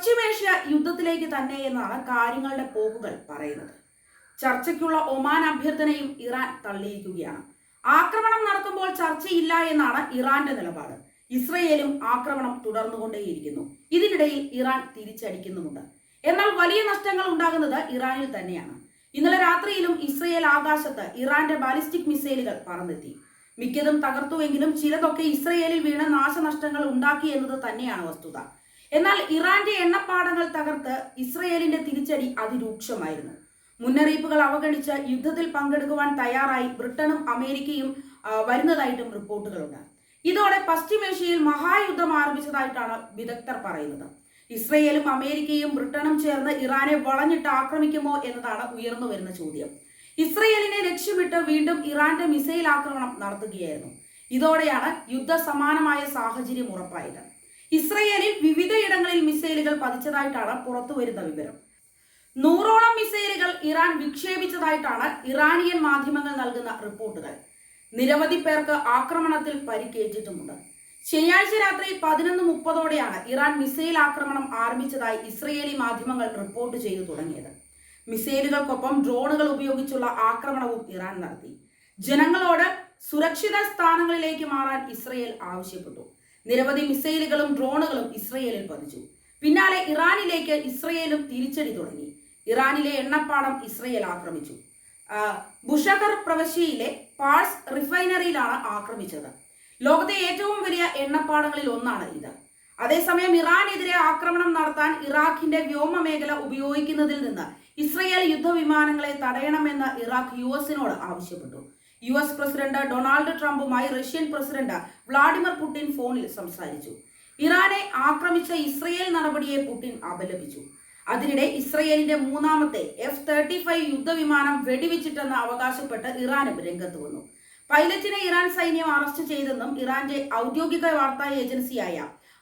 പശ്ചിമേഷ്യ യുദ്ധത്തിലേക്ക് തന്നെ എന്നാണ് കാര്യങ്ങളുടെ പോക്കുകൾ പറയുന്നത്. ചർച്ചയ്ക്കുള്ള ഒമാൻ അഭ്യർത്ഥനയും ഇറാൻ തള്ളിയിരിക്കുകയാണ്. ആക്രമണം നടത്തുമ്പോൾ ചർച്ചയില്ല എന്നാണ് ഇറാന്റെ നിലപാട്. ഇസ്രയേലും ആക്രമണം തുടർന്നുകൊണ്ടേയിരിക്കുന്നു. ഇതിനിടയിൽ ഇറാൻ തിരിച്ചടിക്കുന്നുമുണ്ട്. എന്നാൽ വലിയ നഷ്ടങ്ങൾ ഉണ്ടാകുന്നത് ഇറാനിൽ തന്നെയാണ്. ഇന്നലെ രാത്രിയിലും ഇസ്രയേൽ ആകാശത്ത് ഇറാന്റെ ബാലിസ്റ്റിക് മിസൈലുകൾ പറന്നെത്തി. മിക്കതും തകർത്തുവെങ്കിലും ചിലതൊക്കെ ഇസ്രയേലിൽ വീണ നാശനഷ്ടങ്ങൾ ഉണ്ടാക്കി എന്നത് തന്നെയാണ് വസ്തുത. എന്നാൽ ഇറാന്റെ എണ്ണപ്പാടങ്ങൾ തകർത്ത് ഇസ്രയേലിന്റെ തിരിച്ചടി അതിരൂക്ഷമായിരുന്നു. മുന്നറിയിപ്പുകൾ അവഗണിച്ച് യുദ്ധത്തിൽ പങ്കെടുക്കുവാൻ തയ്യാറായി ബ്രിട്ടനും അമേരിക്കയും വരുന്നതായിട്ടും റിപ്പോർട്ടുകളുണ്ട്. ഇതോടെ പശ്ചിമേഷ്യയിൽ മഹായുദ്ധം ആരംഭിച്ചതായിട്ടാണ് വിദഗ്ധർ പറയുന്നത്. ഇസ്രയേലും അമേരിക്കയും ബ്രിട്ടനും ചേർന്ന് ഇറാനെ വളഞ്ഞിട്ട് ആക്രമിക്കുമോ എന്നതാണ് ഉയർന്നു വരുന്ന ചോദ്യം. ഇസ്രയേലിനെ ലക്ഷ്യമിട്ട് വീണ്ടും ഇറാന്റെ മിസൈൽ ആക്രമണം നടത്തുകയായിരുന്നു. ഇതോടെയാണ് യുദ്ധ സമാനമായ സാഹചര്യം ഉറപ്പായത്. ഇസ്രയേലിൽ വിവിധയിടങ്ങളിൽ മിസൈലുകൾ പതിച്ചതായിട്ടാണ് പുറത്തുവരുന്ന വിവരം. നൂറോളം മിസൈലുകൾ ഇറാൻ വിക്ഷേപിച്ചതായിട്ടാണ് ഇറാനിയൻ മാധ്യമങ്ങൾ നൽകുന്ന റിപ്പോർട്ടുകൾ. നിരവധി പേർക്ക് ആക്രമണത്തിൽ പരിക്കേറ്റിട്ടുമുണ്ട്. ശനിയാഴ്ച രാത്രി പതിനൊന്ന് മുപ്പതോടെയാണ് ഇറാൻ മിസൈൽ ആക്രമണം ആരംഭിച്ചതായി ഇസ്രയേലി മാധ്യമങ്ങൾ റിപ്പോർട്ട് ചെയ്തു തുടങ്ങിയത്. മിസൈലുകൾക്കൊപ്പം ഡ്രോണുകൾ ഉപയോഗിച്ചുള്ള ആക്രമണവും ഇറാൻ നടത്തി. ജനങ്ങളോട് സുരക്ഷിത സ്ഥാനങ്ങളിലേക്ക് മാറാൻ ഇസ്രയേൽ ആവശ്യപ്പെട്ടു. നിരവധി മിസൈലുകളും ഡ്രോണുകളും ഇസ്രയേലിൽ പതിച്ചു. പിന്നാലെ ഇറാനിലേക്ക് ഇസ്രയേലും തിരിച്ചടി തുടങ്ങി. ഇറാനിലെ എണ്ണപ്പാടം ഇസ്രയേൽ ആക്രമിച്ചു. ബുഷഖർ പ്രവശ്യയിലെ പാഴ്സ് റിഫൈനറിയിലാണ് ആക്രമിച്ചത്. ലോകത്തെ ഏറ്റവും വലിയ എണ്ണപ്പാടങ്ങളിൽ ഒന്നാണ് ഇത്. അതേസമയം ഇറാനെതിരെ ആക്രമണം നടത്താൻ ഇറാഖിന്റെ വ്യോമ മേഖല ഉപയോഗിക്കുന്നതിൽ നിന്ന് ഇസ്രയേൽ യുദ്ധവിമാനങ്ങളെ തടയണമെന്ന് ഇറാഖ് യു എസിനോട് ആവശ്യപ്പെട്ടു. യു എസ് പ്രസിഡന്റ് ഡൊണാൾഡ് ട്രംപുമായി റഷ്യൻ പ്രസിഡന്റ് വ്ളാഡിമിർ പുടിൻ ഫോണിൽ സംസാരിച്ചു. ഇറാനെ ആക്രമിച്ച ഇസ്രയേൽ നടപടിയെ പുടിൻ അപലപിച്ചു. അതിനിടെ ഇസ്രയേലിന്റെ മൂന്നാമത്തെ എഫ് തേർട്ടി ഫൈവ് യുദ്ധവിമാനം വെടിവെച്ചിട്ടെന്ന് അവകാശപ്പെട്ട് ഇറാനും രംഗത്ത് വന്നു. പൈലറ്റിനെ ഇറാൻ സൈന്യം അറസ്റ്റ് ചെയ്തെന്നും ഇറാന്റെ ഔദ്യോഗിക വാർത്താ ഏജൻസിയായ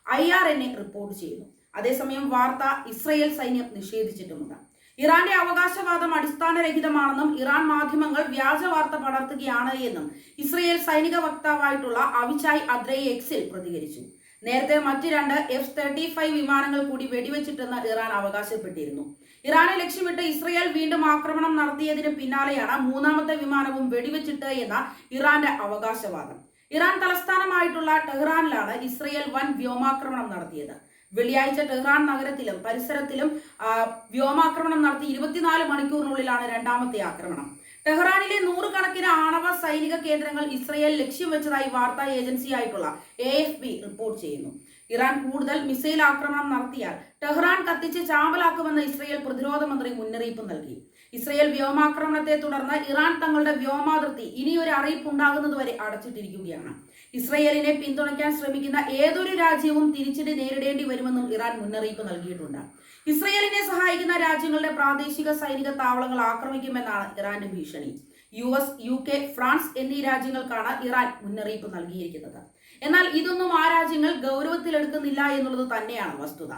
I R N A report ചെയ്യുന്നു. അതേസമയം വാർത്ത ഇസ്രയേൽ സൈന്യം നിഷേധിച്ചിട്ടുമുണ്ട്. ഇറാന്റെ അവകാശവാദം അടിസ്ഥാനരഹിതമാണെന്നും ഇറാൻ മാധ്യമങ്ങൾ വ്യാജ വാർത്ത പടർത്തുകയാണ് എന്നും ഇസ്രയേൽ സൈനിക വക്താവായിട്ടുള്ള അവിചായ് അദ്രൈ എക്സിൽ പ്രതികരിച്ചു. നേരത്തെ മറ്റു രണ്ട് എഫ് തേർട്ടി ഫൈവ് വിമാനങ്ങൾ കൂടി വെടിവെച്ചിട്ടെന്ന് ഇറാൻ അവകാശപ്പെട്ടിരുന്നു. ഇറാനെ ലക്ഷ്യമിട്ട് ഇസ്രയേൽ വീണ്ടും ആക്രമണം നടത്തിയതിന് പിന്നാലെയാണ് മൂന്നാമത്തെ വിമാനവും വെടിവെച്ചിട്ട് എന്ന ഇറാന്റെ അവകാശവാദം. ഇറാൻ തലസ്ഥാനമായിട്ടുള്ള ടെഹ്റാനിലാണ് ഇസ്രയേൽ വൻ വ്യോമാക്രമണം നടത്തിയത്. വെള്ളിയാഴ്ച ടെഹ്റാൻ നഗരത്തിലും പരിസരത്തിലും വ്യോമാക്രമണം നടത്തി ഇരുപത്തിനാല് മണിക്കൂറിനുള്ളിലാണ് രണ്ടാമത്തെ ആക്രമണം. ആണവ സൈനിക കേന്ദ്രങ്ങൾ ഇസ്രയേൽ ലക്ഷ്യം വെച്ചതായി വാർത്താ ഏജൻസിയായിട്ടുള്ള എ എഫ് ബി റിപ്പോർട്ട് ചെയ്യുന്നു. ഇറാൻ കൂടുതൽ മിസൈൽ ആക്രമണം നടത്തിയാൽ ടെഹ്റാൻ കത്തിച്ച് ചാമ്പലാക്കുമെന്ന് ഇസ്രയേൽ പ്രതിരോധ മന്ത്രി മുന്നറിയിപ്പ് നൽകി. ഇസ്രയേൽ വ്യോമാക്രമണത്തെ തുടർന്ന് ഇറാൻ തങ്ങളുടെ വ്യോമാതിർത്തി ഇനിയൊരു അറിയിപ്പ് ഉണ്ടാകുന്നതുവരെ അടച്ചിട്ടിരിക്കുകയാണ്. ഇസ്രയേലിനെ പിന്തുണയ്ക്കാൻ ശ്രമിക്കുന്ന ഏതൊരു രാജ്യവും തിരിച്ചടി നേരിടേണ്ടി വരുമെന്നും ഇറാൻ മുന്നറിയിപ്പ് നൽകിയിട്ടുണ്ട്. ഇസ്രയേലിനെ സഹായിക്കുന്ന രാജ്യങ്ങളുടെ പ്രാദേശിക സൈനിക താവളങ്ങൾ ആക്രമിക്കുമെന്നാണ് ഇറാന്റെ ഭീഷണി. U S U K France എന്നീ രാജ്യങ്ങൾക്കാണ് ഇറാൻ മുന്നറിയിപ്പ് നൽകിയിരിക്കുന്നത്. എന്നാൽ ഇതൊന്നും ആ രാജ്യങ്ങൾ ഗൗരവത്തിലെടുക്കുന്നില്ല എന്നുള്ളത് തന്നെയാണ് വസ്തുത.